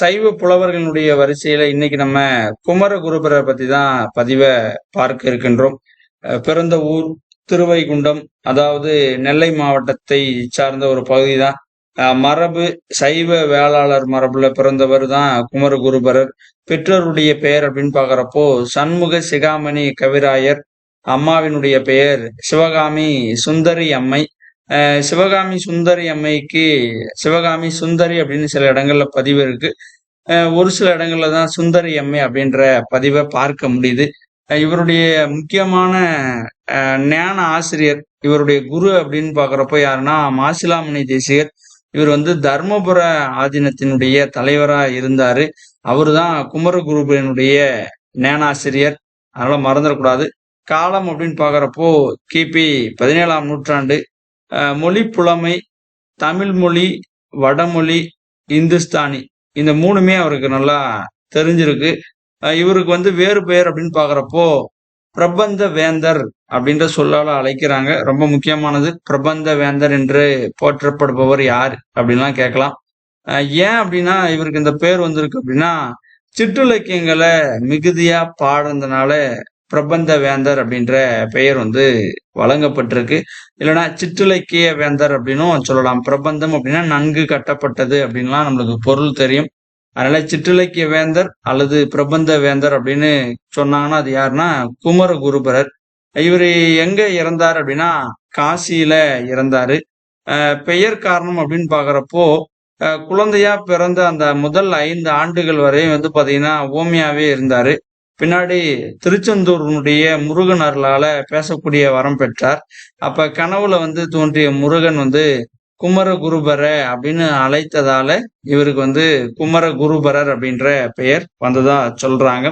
சைவ புலவர்களுடைய வரிசையில இன்னைக்கு நம்ம குமர குருபரை பத்தி தான் பதிவை பார்க்க இருக்கின்றோம். பிறந்த ஊர் திருவைகுண்டம் அதாவது நெல்லை மாவட்டத்தை சார்ந்த ஒரு பகுதி தான் மரபு சைவ வேளாளர் மரபுல பிறந்தவர் தான் குமர குருபரர். பெற்றோருடைய பெயர் அப்படின்னு பாக்குறப்போ சண்முக சிகாமணி கவிராயர் அம்மாவினுடைய பெயர் சிவகாமி சுந்தரி அம்மை சிவகாமி சுந்தரி அம்மைக்கு சிவகாமி சுந்தரி அப்படின்னு சில இடங்கள்ல பதிவு இருக்கு. ஒரு சில இடங்கள்ல தான் சுந்தரி அம்மை அப்படின்ற பதிவை பார்க்க முடியுது. இவருடைய முக்கியமான ஞான ஆசிரியர் இவருடைய குரு அப்படின்னு பாக்குறப்போ யாருன்னா மாசிலாமணி தேசிகர். இவர் வந்து தர்மபுர ஆதீனத்தினுடைய தலைவரா இருந்தாரு. அவரு தான் குமரகுருபனுடைய ஞானாசிரியர் அதனால மறந்துடக்கூடாது. காலம் அப்படின்னு பாக்குறப்போ கிபி பதினேழாம் நூற்றாண்டு மொழி புலமை தமிழ் மொழி வடமொழி இந்துஸ்தானி இந்த மூணுமே அவருக்கு நல்லா தெரிஞ்சிருக்கு. இவருக்கு வந்து வேறு பெயர் அப்படின்னு பாக்குறப்போ பிரபந்த வேந்தர் அப்படின்ற சொல்லால அழைக்கிறாங்க. ரொம்ப முக்கியமானது பிரபந்த வேந்தர் என்று போற்றப்படுபவர் யார் அப்படின்லாம் கேட்கலாம். ஏன் அப்படின்னா இவருக்கு இந்த பேர் வந்திருக்கு அப்படின்னா சிற்றுலக்கியங்களை மிகுதியா பாடுறதுனால பிரபந்த வேந்தர் அப்படின்ற பெயர் வந்து வழங்கப்பட்டிருக்கு. இல்லைன்னா சிற்றிலக்கிய வேந்தர் அப்படின்னும் சொல்லலாம். பிரபந்தம் அப்படின்னா நன்கு கட்டப்பட்டது அப்படின்லாம் நம்மளுக்கு பொருள் தெரியும். அதனால சிற்றிலக்கிய வேந்தர் அல்லது பிரபந்த வேந்தர் அப்படின்னு சொன்னாங்கன்னா அது யாருன்னா குமர குருபரர் இவர் எங்க இறந்தார் அப்படின்னா காசியில இறந்தாரு. பெயர் காரணம் அப்படின்னு பாக்குறப்போ குழந்தையா பிறந்த அந்த முதல் ஐந்து ஆண்டுகள் வரையும் வந்து பாத்தீங்கன்னா ஓமியாவே இருந்தாரு. பின்னாடி திருச்செந்தூரனுடைய முருகன் அருளால பேசக்கூடிய வரம் பெற்றார். அப்ப கனவுல வந்து தோன்றிய முருகன் வந்து குமர குருபர அப்படின்னு அழைத்ததால இவருக்கு வந்து குமர குருபரர் அப்படின்ற பெயர் வந்ததா சொல்றாங்க.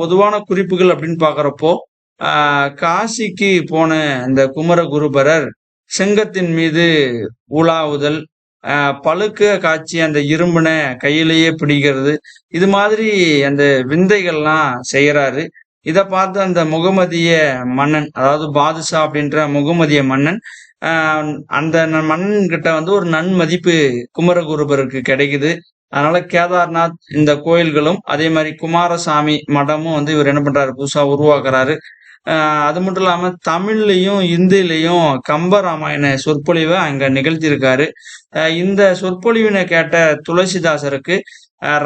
பொதுவான குறிப்புகள் அப்படின்னு பாக்குறப்போ காசிக்கு போன இந்த குமர குருபரர் செங்கத்தின் மீது உலாவுதல் பழுக்க காய்ச்சி அந்த இரும்புனை கையிலேயே பிடிக்கிறது. இது மாதிரி அந்த விந்தைகள்லாம் செய்கிறாரு இதை பார்த்து அந்த முகமதிய மன்னன் அதாவது பாதுஷா அப்படின்ற முகமதிய மன்னன் அந்த மன்னன் கிட்ட வந்து ஒரு நன்மதிப்பு குமரகுருபருக்கு கிடைக்குது. அதனால கேதார்நாத் இந்த கோயில்களும் அதே மாதிரி குமாரசாமி மடமும் வந்து இவர் என்ன பண்றாரு புதுசா உருவாக்குறாரு. அது மட்டும் இல்லாம தமிழ்லையும் இந்திலையும் கம்பராமாயண சொற்பொழிவை அங்க நிகழ்த்தியிருக்காரு. இந்த சொற்பொழிவினை கேட்ட துளசிதாசருக்கு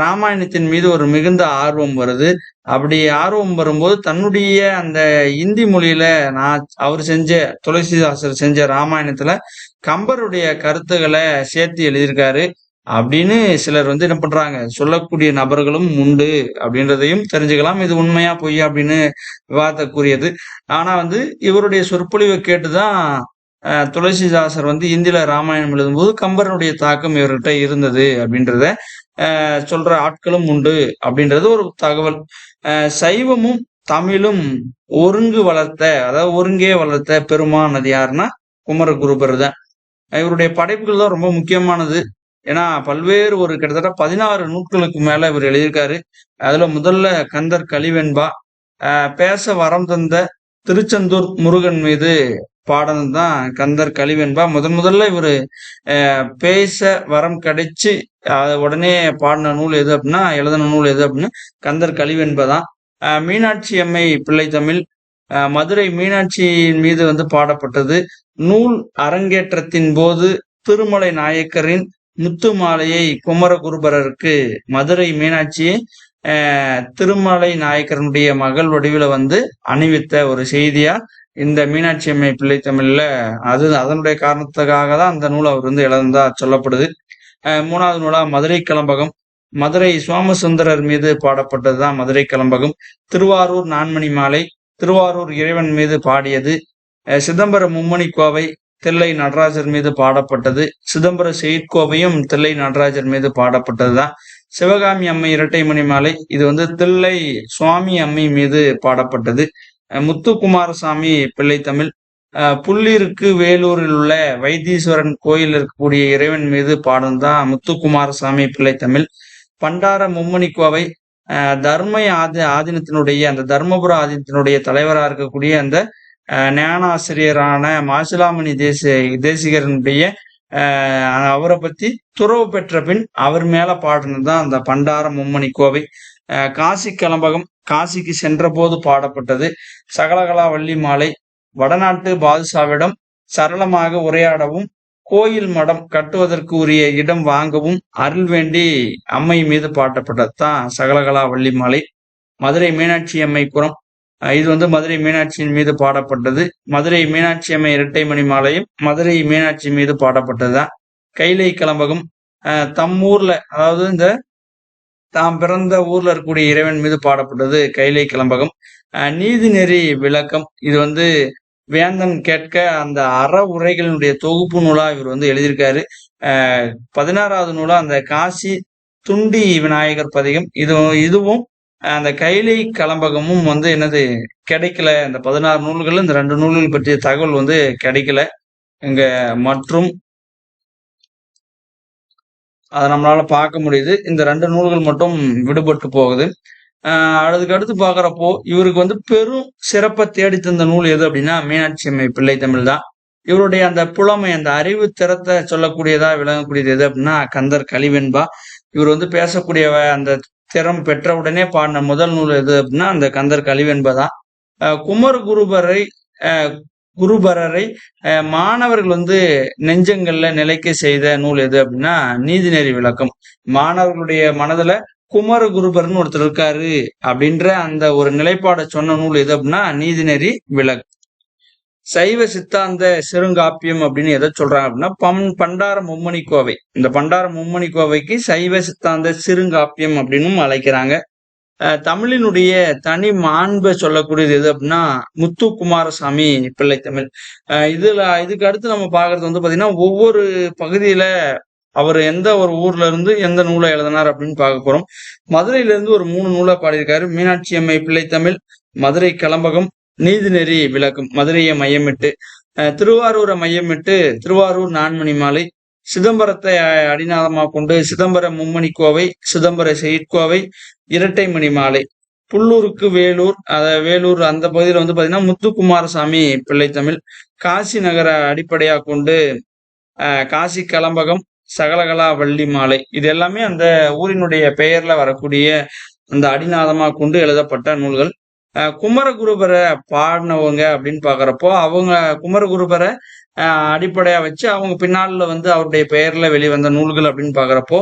ராமாயணத்தின் மீது ஒரு மிகுந்த ஆர்வம் வருது. அப்படி ஆர்வம் வரும்போது தன்னுடைய அந்த இந்தி மொழியில நான் அவர் செஞ்ச துளசிதாசர் செஞ்ச ராமாயணத்துல கம்பருடைய கருத்துக்களை சேர்த்து எழுதியிருக்காரு. அப்படின்னு சிலர் வந்து என்ன பண்றாங்க? சொல்லக்கூடிய நபர்களும் உண்டு அப்படின்றதையும் தெரிஞ்சுக்கலாம். இது உண்மையா பொய் அப்படின்னு விவாதக்கூடியது ஆனா வந்து இவருடைய சொற்பொழிவை கேட்டுதான் துளசிதாசர் வந்து இந்தியில ராமாயணம் எழுதும்போது கம்பரனுடைய தாக்கம் இவர்கிட்ட இருந்தது அப்படின்றத சொல்ற ஆட்களும் உண்டு அப்படின்றது ஒரு தகவல். சைவமும் தமிழும் ஒருங்கு வளர்த்த அதாவது ஒருங்கே வளர்த்த பெருமானது யாருன்னா குமரகுருபர் தான். இவருடைய படைப்புகள் தான் ரொம்ப முக்கியமானது. ஏன்னா பல்வேறு ஒரு கிட்டத்தட்ட பதினாறு நூல்களுக்கு மேல இவர் எழுதியிருக்காரு. அதுல முதல்ல கந்தர் கலிவெண்பா பேச வரம் தந்த திருச்செந்தூர் முருகன் மீது பாடம் தான் கந்தர் கலிவெண்பா. முதன் முதல்ல இவர் பேச வரம் கிடைச்சு உடனே பாடின நூல் எது அப்படின்னா எழுதின நூல் எது அப்படின்னு கந்தர் கலிவெண்பா தான். மீனாட்சி அம்மை பிள்ளை தமிழ் மதுரை மீனாட்சியின் மீது வந்து பாடப்பட்டது. நூல் அரங்கேற்றத்தின் போது திருமலை நாயக்கரின் முத்து மாலையை குமரகுருபரருக்கு மதுரை மீனாட்சியை திருமலை நாயக்கரனுடைய மகள் வடிவில் வந்து அணிவித்த ஒரு செய்தியா? இந்த மீனாட்சி அம்மை பிள்ளை தமிழ்ல அது அதனுடைய காரணத்துக்காக தான் அந்த நூல் அவர் வந்து இழந்தா சொல்லப்படுது. மூணாவது நூலா மதுரை கிளம்பகம். மதுரை சோமசுந்தரர் மீது பாடப்பட்டதுதான் மதுரை கிளம்பகம். திருவாரூர் நான்மணி மாலை. திருவாரூர் இறைவன் மீது பாடியது. சிதம்பரம் மும்மணி கோவை. தில்லை நடராஜர் மீது பாடப்பட்டது. சிதம்பர செயற்கோவையும் தில்லை நடராஜர் மீது பாடப்பட்டதுதான். சிவகாமி அம்மை இரட்டை மணி மாலை இது வந்து தில்லை சுவாமி அம்மை மீது பாடப்பட்டது. முத்துக்குமாரசாமி பிள்ளை தமிழ். புள்ளிருக்கு வேலூரில் உள்ள வைத்தீஸ்வரன் கோயில் இருக்கக்கூடிய இறைவன் மீது பாடம் தான் முத்துக்குமாரசாமி பிள்ளை தமிழ். பண்டார மும்மணி கோவை தர்ம ஆதி ஆதீனத்தினுடைய அந்த தர்மபுர ஆதீனத்தினுடைய தலைவராக இருக்கக்கூடிய அந்த ஞானாசிரியரான மாசிலாமணி தேசிய தேசிகரனுடைய ஆஹ் அவரை பத்தி துறவு பெற்ற பின் அவர் மேல பாடினது தான் அந்த பண்டார மும்மணி கோவை. ஆஹ் காசி கலம்பகம் காசிக்கு சென்ற போது பாடப்பட்டது. சகலகலா வள்ளி மாலை வடநாட்டு பாதுஷாவிடம் சரளமாக உரையாடவும் கோயில் மடம் கட்டுவதற்கு உரிய இடம் வாங்கவும் அருள் வேண்டி அம்மை மீது பாட்டப்பட்டதுதான் சகலகலா வள்ளி மாலை. மதுரை மீனாட்சி அம்மை புறம் இது வந்து மதுரை மீனாட்சியின் மீது பாடப்பட்டது. மதுரை மீனாட்சி அம்மை இரட்டை மணி மாலையும் மதுரை மீனாட்சி மீது பாடப்பட்டதுதான். கைலை கலம்பகம் தம்மூர்ல அதாவது இந்த தாம் பிறந்த ஊர்ல இருக்கக்கூடிய இறைவன் மீது பாடப்பட்டது கைலை கிளம்பகம் நீதிநெறி விளக்கம். இது வந்து வேந்தன் கேட்க அந்த அற உரைகளினுடைய தொகுப்பு நூலா இவர் வந்து எழுதியிருக்காரு. பதினாறாவது நூலா அந்த காசி துண்டி விநாயகர் பதிகம். இது இதுவும் அந்த கைலை கலம்பகமும் வந்து என்னது கிடைக்கல. இந்த பதினாறு நூல்கள் இந்த ரெண்டு நூல்கள் பற்றிய தகவல் வந்து கிடைக்கல. இங்க மற்றும் அதை நம்மளால பார்க்க முடியுது. இந்த ரெண்டு நூல்கள் மட்டும் விடுபட்டு போகுது. அதுக்கு அடுத்து பார்க்குறப்போ இவருக்கு வந்து பெரும் சிறப்பை தேடி தந்த நூல் எது அப்படின்னா மீனாட்சி அம்மை பிள்ளை தமிழ் தான். இவருடைய அந்த புலமை அந்த அறிவு திறத்தை சொல்லக்கூடியதா விளங்கக்கூடியது எது அப்படின்னா கந்தர் கலிவெண்பா. இவர் வந்து பேசக்கூடிய அந்த திறம் பெற்ற உடனே பாடின முதல் நூல் எது அப்படின்னா அந்த கந்தர் கழிவென்பதான் குமர் குருபரை ஆஹ் குருபரரை ஆஹ் மாணவர்கள் வந்து நெஞ்சங்கள்ல நிலைக்க செய்த நூல் எது அப்படின்னா நீதிநெறி விளக்கம். மாணவர்களுடைய மனதுல குமர குருபர்னு ஒருத்தர் இருக்காரு அப்படின்ற அந்த ஒரு நிலைப்பாடை சொன்ன நூல் எது அப்படின்னா நீதிநெறி விளக்கு சைவ சித்தாந்த சிறுங்காப்பியம் அப்படின்னு எதை சொல்றாங்க அப்படின்னா பம் பண்டார மும்மணி கோவை. இந்த பண்டார மும்மணி கோவைக்கு சைவ சித்தாந்த சிறுங்காப்பியம் அப்படின்னும் அழைக்கிறாங்க. அஹ் தமிழினுடைய தனி மாண்பை சொல்லக்கூடியது எது அப்படின்னா முத்து குமாரசாமி பிள்ளை தமிழ். அஹ் இதுல இதுக்கு அடுத்து நம்ம பார்க்கறது வந்து பாத்தீங்கன்னா ஒவ்வொரு பகுதியில அவர் எந்த ஒரு ஊர்ல இருந்து எந்த நூலை எழுதினார் அப்படின்னு பார்க்க போறோம். மதுரையில இருந்து ஒரு மூணு நூலை பாடியிருக்காரு. மீனாட்சி அம்மை பிள்ளை தமிழ் மதுரை கலம்பகம் நீதிநெறி விளக்கம். மதுரையை மையமிட்டு திருவாரூரை மையமிட்டு திருவாரூர் நான்மணி மாலை சிதம்பரத்தை அடிநாதமாக கொண்டு சிதம்பரம் மும்மணி கோவை சிதம்பர செயற்கோவை இரட்டை மணி மாலை. புல்லூருக்கு வேலூர் அத வேலூர் அந்த பகுதியில் வந்து பாத்தீங்கன்னா முத்துக்குமாரசாமி பிள்ளை தமிழ். காசி நகரை அடிப்படையாக கொண்டு காசி கலம்பகம் சகலகலா வள்ளி மாலை. இது எல்லாமே அந்த ஊரினுடைய பெயர்ல வரக்கூடிய அந்த அடிநாதமாக கொண்டு எழுதப்பட்ட நூல்கள். குமரகுருபரை பாடினவங்க அப்படின்னு பாக்குறப்போ அவங்க குமரகுருபரை அடிப்படையா வச்சு அவங்க பின்னால வந்து அவருடைய பெயர்ல வெளிவந்த நூல்கள் அப்படின்னு பாக்குறப்போ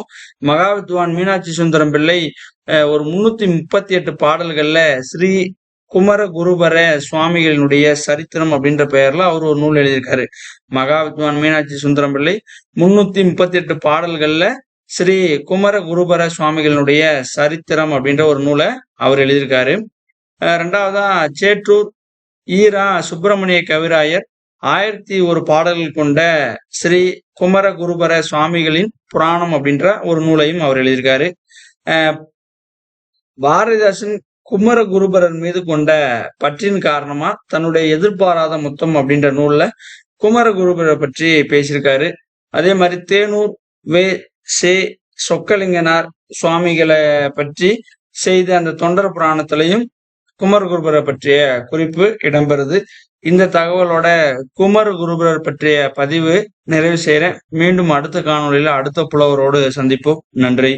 மகாவித்வான் மீனாட்சி சுந்தரம் பிள்ளை ஒரு முன்னூத்தி முப்பத்தி எட்டு பாடல்கள்ல ஸ்ரீ குமர குருபர சுவாமிகளினுடைய சரித்திரம் அப்படின்ற பெயர்ல அவர் ஒரு நூல் எழுதியிருக்காரு. மகாவித்வான் மீனாட்சி சுந்தரம் பிள்ளை முன்னூத்தி முப்பத்தி எட்டு பாடல்கள்ல ஸ்ரீ குமர குருபர சுவாமிகளினுடைய சரித்திரம் அப்படின்ற ஒரு நூலை அவர் எழுதியிருக்காரு. ரெண்டாவதா சேற்றூர் ஈரா சுப்பிரமணிய கவிராயர் ஆயிரத்தி ஒரு பாடல்கள் கொண்ட ஸ்ரீ குமர குருபர சுவாமிகளின் புராணம் அப்படின்ற ஒரு நூலையும் அவர் எழுதியிருக்காரு. பாரதிதாசன் குமர குருபரர் மீது கொண்ட பற்றின் காரணமா தன்னுடைய எதிர்பாராத முத்தம் அப்படின்ற நூல்ல குமர குருபரை பற்றி பேசியிருக்காரு. அதே மாதிரி தேனூர் வே சே சொக்கலிங்கனார் சுவாமிகளை பற்றி செய்த அந்த தொண்டர் புராணத்திலையும் குமர் குருபரை பற்றிய குறிப்பு இடம்பெறுது. இந்த தகவலோட குமர் குருபரர் பற்றிய பதிவு நிறைவு செய்கிறேன் மீண்டும் அடுத்த காணொலியில் அடுத்த புலவரோடு சந்திப்போம். நன்றி.